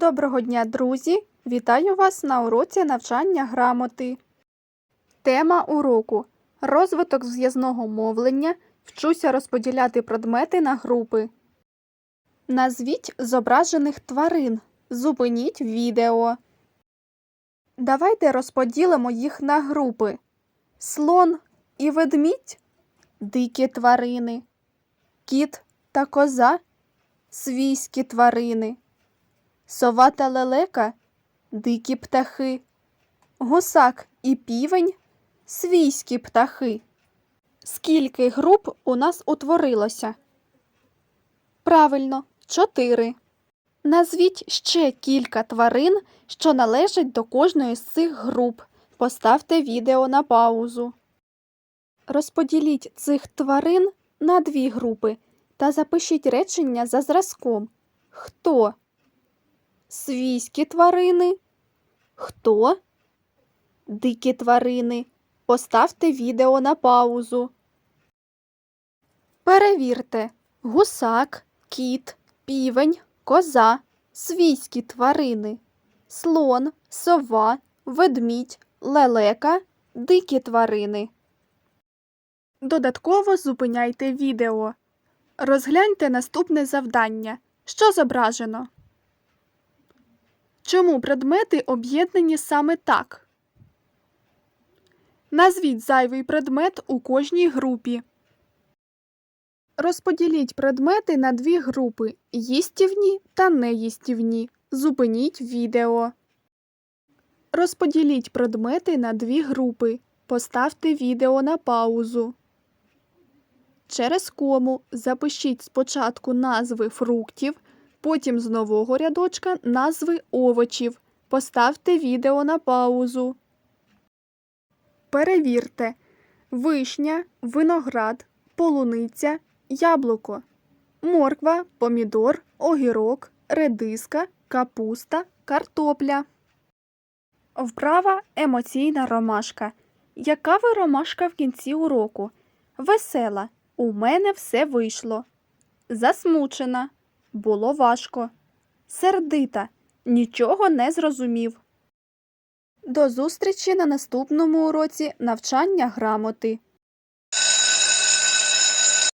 Доброго дня, друзі! Вітаю вас на уроці навчання грамоти. Тема уроку Розвиток зв'язного мовлення. Вчуся розподіляти предмети на групи. Назвіть зображених тварин. Зупиніть відео. Давайте розподілимо їх на групи. Слон і ведмідь дикі тварини. Кіт та коза свійські тварини. Сова та лелека дикі птахи. Гусак і півень свійські птахи. Скільки груп у нас утворилося? Правильно, чотири. Назвіть ще кілька тварин, що належать до кожної з цих груп. Поставте відео на паузу. Розподіліть цих тварин на дві групи та запишіть речення за зразком. Хто? Свійські тварини. Хто? Дикі тварини. Поставте відео на паузу. Перевірте. Гусак, кіт, півень, коза, свійські тварини, слон, сова, ведмідь, лелека, дикі тварини. Додатково зупиняйте відео. Розгляньте наступне завдання. Що зображено? Чому предмети об'єднані саме так? Назвіть зайвий предмет у кожній групі. Розподіліть предмети на дві групи їстівні та неїстівні. Зупиніть відео. Розподіліть предмети на дві групи. Поставте відео на паузу. Через кому запишіть спочатку назви фруктів, потім з нового рядочка назви овочів. Поставте відео на паузу. Перевірте. Вишня, виноград, полуниця, яблуко, морква, помідор, огірок, редиска, капуста, картопля. Вправа емоційна ромашка. Яка ви ромашка в кінці уроку? Весела. У мене все вийшло. Засмучена. Було важко. Сердита. Нічого не зрозумів. До зустрічі на наступному уроці навчання грамоти.